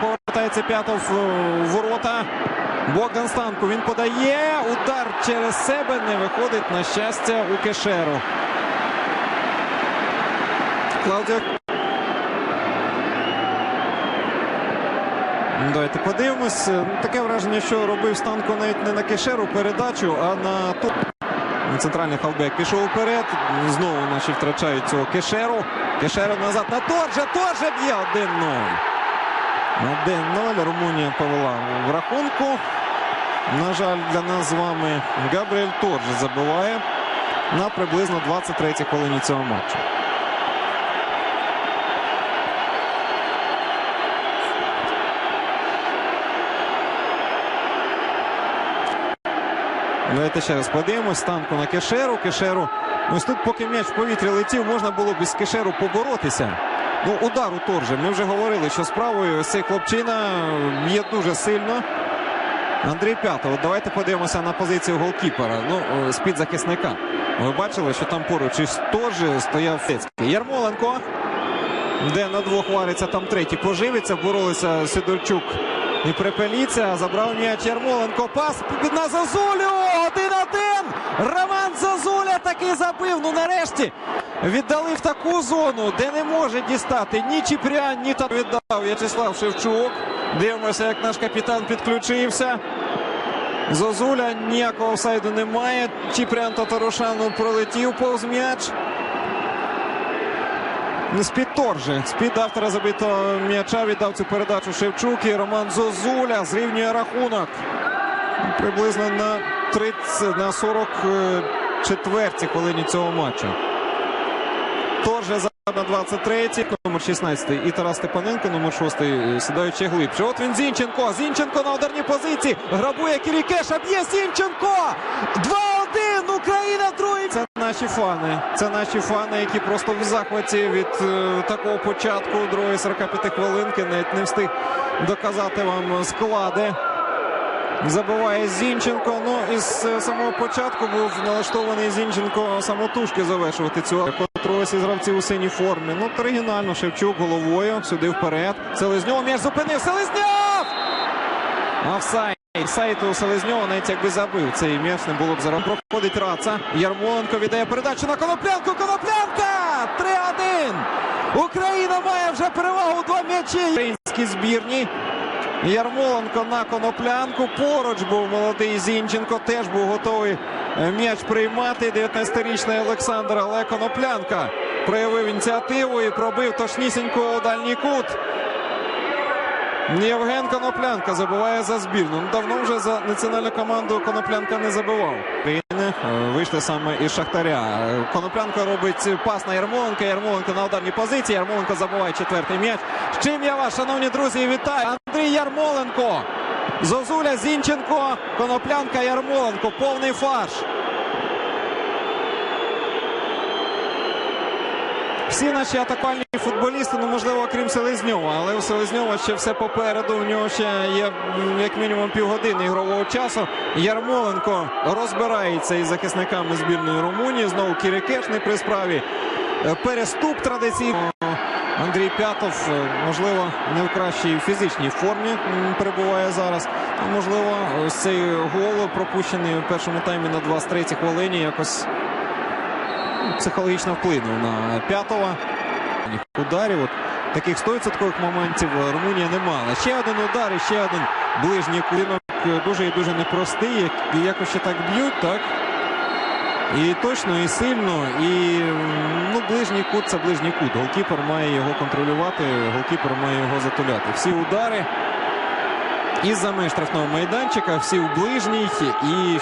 Повертається П'ятов в ворота. Богдан Станко він подає. Удар через себе не виходить на щастя у Кешеру. Клаудіо. Давайте подивимось. Таке враження, що робив Станко навіть не на Кешеру передачу, а на ту. Центральний хавбек пішов вперед. Знову наші втрачають цього Кешеру. Кешеру назад на Торжа. Торжа б'є 1-0. 1-0. Румунія повела в рахунку. На жаль, для нас з вами Габріель Торж забиває на приблизно 23-й хвилині цього матчу. Давайте ще раз подивимось. Станку на кешеру. Кешеру. Ось тут, поки м'яч в повітрі летів, можна було б із кешеру поборотися. Ну, удар у торжі. Ми вже говорили, що справою цей хлопчина є дуже сильно. Андрій П'ятов. Давайте подивимося на позицію голкіпера. Ну, е, з-під захисника. Ви бачили, що там поруч із торжі стояв Фецький. Ярмоленко. Де на двох вариться, там третій поживиться. Боролися Сидорчук і Припеліця. Забрав м'яч Ярмоленко. Пас на Зазулю. Один-один. Зазуля таки забив. Ну нарешті віддали в таку зону, де не може дістати ні Чіпрян, ні та віддав В'ячеслав Шевчук. Дивимося, як наш капітан підключився. Зозуля ніякого офсайду немає. Чіпрян Татарушану пролетів повз м'яч. З-під торжи, з-під автора забитого м'яча віддав цю передачу Шевчук і Роман Зозуля зрівнює рахунок. Приблизно на 30, на 44 хвилині цього матчу. Торже за на 23-й, номер 16 і Тарас Степаненко, номер 6 сідаючи глибше. От він Зінченко. Зінченко на ударній позиції. Грабує Кірікеша. Б'є Зінченко. 2-1. Україна другий. Це наші фани. Це наші фани, які просто в захваті від е, такого початку другої 45 хвилинки. Навіть не встиг доказати вам склади. Забиває Зінченко. Ну із е, самого початку був налаштований Зінченко самотужки завершувати цю котру із гравців у синій формі. Ну, оригінально Шевчук головою сюди вперед. Селезньов м'яч зупинив. Селезньов! Офсайд. Сайт у Селезньова навіть якби забив цей м'яч, не було б зараз. Проходить Раца. Ярмоленко віддає передачу на Коноплянку. Коноплянка! 3-1! Україна має вже перевагу два м'ячі. Українській збірні. Ярмоленко на коноплянку. Поруч був молодий Зінченко. Теж був готовий м'яч приймати. 19-річний Олександр, але коноплянка проявив ініціативу і пробив точнісінько у дальній кут. Євген Коноплянка забиває за збірну. Ну, давно вже за національну команду Коноплянка не забивав. України е, вийшли саме із Шахтаря. Е, Коноплянка робить пас на Ярмоленка. Ярмоленко на ударній позиції. Ярмоленко забиває четвертий м'яч. З чим я вас, шановні друзі, вітаю. Андрій Ярмоленко. Зозуля Зінченко. Коноплянка Ярмоленко. Повний фарш. Всі наші атакувальні футболісти, ну можливо, окрім Селезньова, але у Селезньова ще все попереду. У нього ще є як мінімум півгодини ігрового часу. Ярмоленко розбирається із захисниками збірної Румунії. Знову Кірікешний при справі. Е, Переступ традиційно. Андрій П'ятов, е, можливо, не в кращій фізичній формі перебуває зараз. Можливо, ось цей гол пропущений у першому таймі на 23-й хвилині якось психологічно вплинув на п'ятого. Ударів. От таких 100% моментів Румунія не мала. Ще один удар і ще один ближній кулінок. Дуже і дуже непростий. Якось ще так б'ють, так? І точно, і сильно, і ну, ближній кут це ближній кут. Голкіпер має його контролювати, голкіпер має його затуляти. Всі удари із-за меж штрафного майданчика, всі в ближній. І